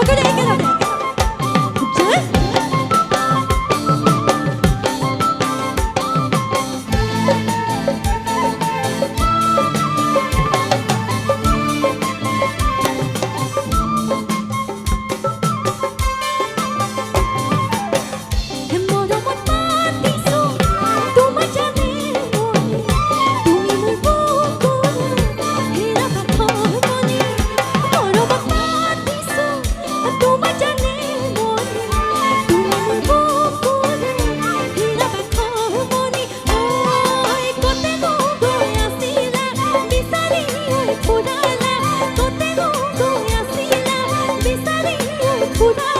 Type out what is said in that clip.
ওকে রেখে দেবে Who knows?